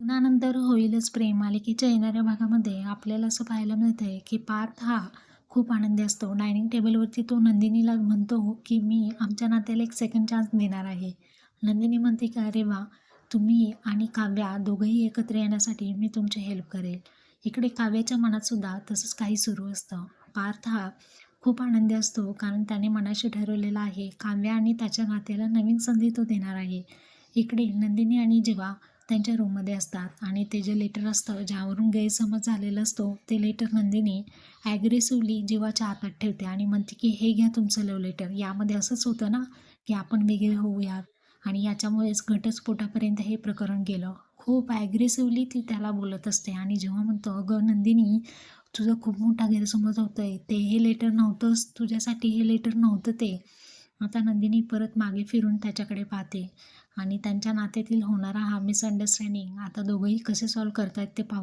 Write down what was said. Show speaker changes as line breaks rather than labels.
लग्नानंतर होईलच प्रेम. मालिकेच्या येणाऱ्या भागामध्ये आपल्याला असं पाहायला मिळतं आहे की पार्थ हा खूप आनंदी असतो. डायनिंग टेबलवरती तो नंदिनीला म्हणतो की मी आमच्या नात्याला एक सेकंड चान्स देणार आहे. नंदिनी म्हणते की अरे वा तुम्ही आणि काव्या दोघंही एकत्र येण्यासाठी मी तुमची हेल्प करेल. इकडे काव्याच्या मनातसुद्धा तसंच काही सुरू असतं. पार्थ हा खूप आनंदी असतो कारण त्याने मनाशी ठरवलेलं आहे. काव्या आणि त्याच्या नात्याला नवीन संधी तो देणार आहे. इकडे नंदिनी आणि जेव्हा त्यांच्या रूममध्ये असतात आणि ते जे लेटर असतं ज्यावरून गैरसमज झालेला असतो ते लेटर नंदिनी ॲग्रेसिव्हली जीवाच्या हातात ठेवते आणि म्हणते की हे घ्या तुमचं लव लेटर यामध्ये असंच होतं ना की आपण वेगळे होऊया आणि याच्यामुळेच घटस्फोटापर्यंत हे प्रकरण गेलं. खूप ॲग्रेसिव्हली ती त्याला बोलत असते आणि जेव्हा म्हणतो अगं नंदिनी तुझं खूप मोठा गैरसमज होतो आहे ते हे लेटर नव्हतंच. तुझ्यासाठी हे लेटर नव्हतं ते. आता नंदिनी परत मागे फिरून त्याच्याकडे पाहते. आणि त्यांच्या नात्यातील होणारा हा मिसअंडरस्टँडिंग आता दोघंही कसे सॉल्व करतायत ते पाहू.